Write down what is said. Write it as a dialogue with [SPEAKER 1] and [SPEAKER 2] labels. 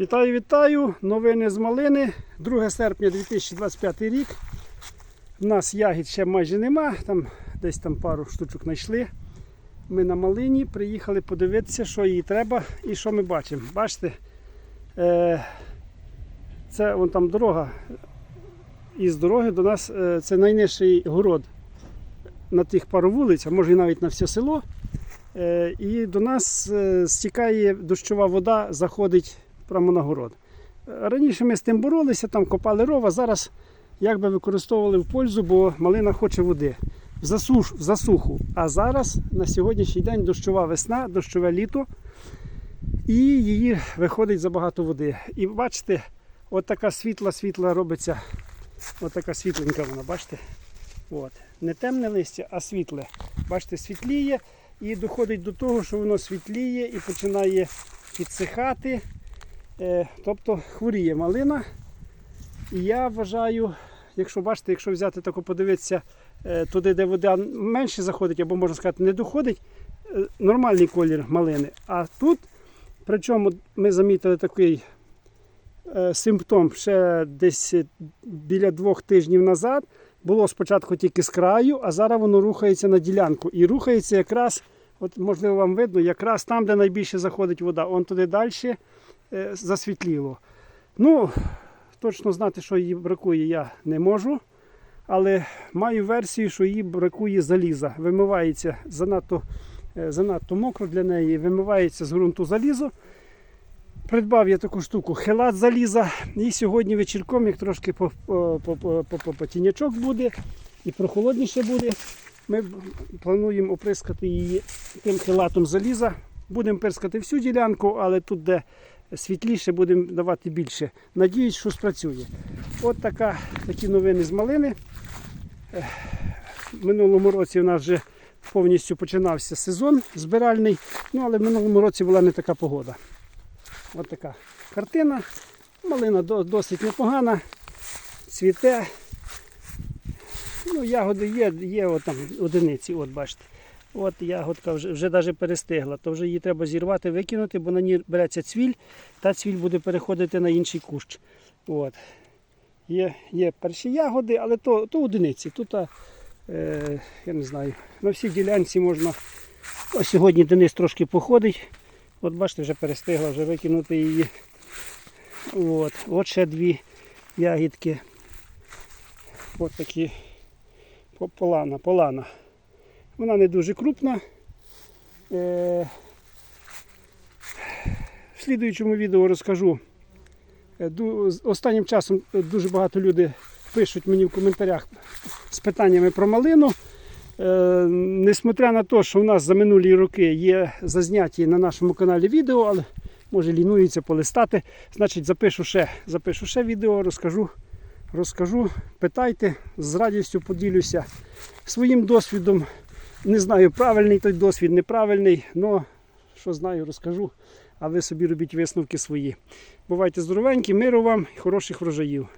[SPEAKER 1] Вітаю, вітаю! Новини з малини. 2 серпня 2025 рік. У нас ягід ще майже нема, там десь там пару штучок знайшли. Ми на малині приїхали подивитися, що їй треба і що ми бачимо. Бачите, е, це вон там дорога. Із дороги до нас е, це найнижчий город на тих пару вулиць, а може і навіть на все село. Е, І до нас стікає дощова вода, заходить прямо на Раніше ми з тим боролися, там копали ров, а зараз якби використовували в пользу, бо малина хоче води. В, засуш, в засуху. А зараз на сьогоднішній день дощова весна, дощове літо, і її виходить забагато води. І бачите, от світла-світла робиться, от світленька вона, бачите? От. Не темне листя, а світле. Бачите, світліє і доходить до того, що воно світліє і починає підсихати. Е, тобто хворіє малина. І я вважаю, якщо бачите, якщо взяти тако подивитися е, туди, де вода менше заходить, або можна сказати, не доходить, е, нормальний колір малини. А тут, причому ми замітили такий симптом ще десь біля двох тижнів назад. Було спочатку тільки з краю, а зараз воно рухається на ділянку. І рухається якраз, от можливо вам видно, якраз там, де найбільше заходить вода. Он туди далі засвітліло. Ну, точно знати, що її бракує, я не можу. Але маю версію, що їй бракує заліза. Вимивається занадто, е, занадто мокро для неї, вимивається з ґрунту залізо. Придбав я таку штуку хелат заліза. І сьогодні вечірком, як трошки по, буде і прохолодніше буде, ми плануємо оприскати її тим хелатом заліза. Будемо пирскати всю ділянку, але тут, де світліше, будемо давати більше. Надіюсь, що спрацює. От така, такі новини з малини. В минулому році у нас вже повністю починався сезон збиральний, ну але в минулому році була не така погода. Ось така картина. Малина досить непогана, цвіте. Ну, ягоди є, є от там одиниці, от бачите. От ягодка вже, вже навіть перестигла, то вже її треба зірвати, викинути, бо на ній береться цвіль, та цвіль буде переходити на інший кущ. От. Є, є перші ягоди, але то, то одиниці. Тут, е, я не знаю, на всій ділянці можна. Ось сьогодні Денис трошки походить. От бачите, вже перестигла, вже викинути її. От, от ще дві ягідки. От такі по- полана, полана. Вона не дуже крупна. Е, в слідуючому відео розкажу. Е, Останнім часом е, дуже багато людей пишуть мені в коментарях з питаннями про малину. Несмотря на те, що у нас за минулі роки є зазняті на нашому каналі відео, але може лінується полистати, значить запишу ще, запишу ще відео, розкажу, розкажу, питайте, з радістю поділюся своїм досвідом. Не знаю, правильний той досвід, неправильний, але що знаю, розкажу, а ви собі робіть висновки свої. Бувайте здоровенькі, миру вам і хороших врожаїв.